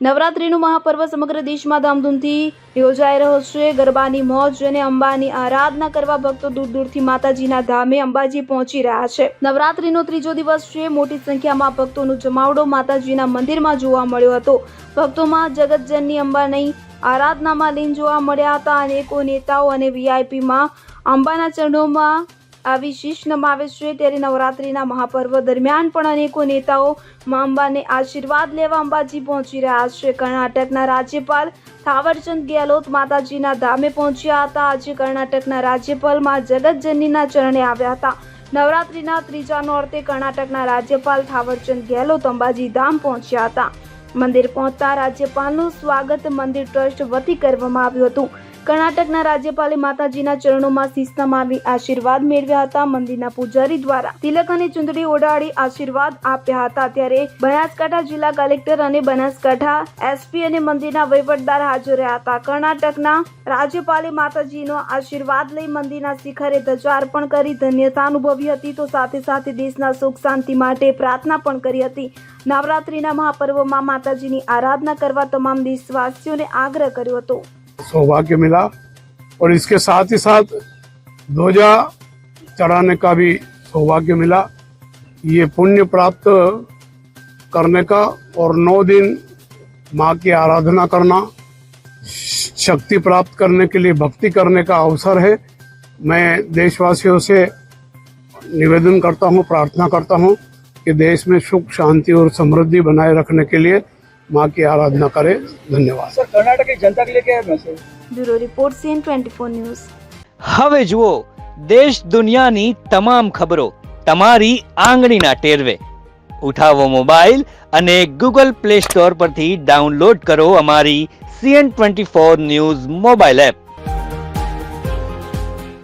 નવરાત્રીનું મહાપર્વ સમગ્ર દેશમાં ધામધૂમથી યોજાઈ રહ્યો છે. ગરબાની મોજ અને અંબાની આરાધના કરવા ભક્તો દૂર દૂરથી માતાજીના ધામે અંબાજી પહોંચી રહ્યા છે. નવરાત્રીનો ત્રીજો દિવસ છે. મોટી સંખ્યામાં ભક્તોનો જમાવડો માતાજીના મંદિરમાં જોવા મળ્યો હતો. ભક્તોમાં જગતજનની અંબાની આરાધનામાં લીન જોવા મળ્યા હતા અનેકો નેતાઓ અને વીઆઈપીમાં અંબાના ચરણોમાં આવી શીશ નમાવે છે ત્યારે નવરાત્રીના મહાપર્વ દરમિયાન પણ અનેકો નેતાઓ મા અંબાને આશીર્વાદ લેવા અંબાજી પહોંચી રહ્યા છે. કર્ણાટકના રાજ્યપાલ થાવરચંદ ગેહલોત માતાજીના ધામે પહોંચ્યા હતા. આજે કર્ણાટકના રાજ્યપાલ મા જગતજનનીના ચરણે આવ્યા હતા. નવરાત્રીના ત્રીજા નોરતે કર્ણાટકના રાજ્યપાલ થાવરચંદ ગેહલોત અંબાજી ધામ પહોંચ્યા હતા. મંદિર પહોંચતા રાજ્યપાલનું સ્વાગત મંદિર ટ્રસ્ટ વતી કરવામાં આવ્યું હતું. કર્ણાટકના રાજ્યપાલે માતાજીના ચરણોમાં શિસ્તા મારી આશીર્વાદ મેળવ્યા હતા. મંદિરના પૂજારી દ્વારા તિલક અને ચુંદડી ઓઢાડી આશીર્વાદ આપ્યા હતા. ત્યારે બનાસકાંઠા જિલ્લા કલેક્ટર અને બનાસકાંઠા એસપી અને મંદિરના વહીવટદાર હાજર રહ્યા હતા. કર્ણાટકના રાજ્યપાલે માતાજીનો આશીર્વાદ લઈ મંદિરના શિખરે ધજા અર્પણ કરી, ધન્યતા અનુભવી હતી. તો સાથે સાથે દેશના સુખ શાંતિ માટે પ્રાર્થના પણ કરી હતી. નવરાત્રીના મહાપર્વમાં માતાજીની આરાધના કરવા તમામ દેશવાસીઓને આગ્રહ કર્યો હતો. सौभाग्य मिला और इसके साथ ही साथ ध्वजा चढ़ाने का भी सौभाग्य मिला। ये पुण्य प्राप्त करने का और नौ दिन माँ की आराधना करना, शक्ति प्राप्त करने के लिए, भक्ति करने का अवसर है। मैं देशवासियों से निवेदन करता हूँ, प्रार्थना करता हूँ कि देश में सुख, शांति और समृद्धि बनाए रखने के लिए माँ की आराधना करें धन्यवाद सर कर्नाटक की जनता के लिए क्या है message bureau report CN twenty four news હવે જુઓ દેશ દુનિયાની તમામ ખબરો તમારી આંગળીના ટેરવે ઉઠાવો મોબાઈલ અને ગૂગલ પ્લે સ્ટોર પરથી ડાઉનલોડ કરો અમારી CN twenty four news mobile app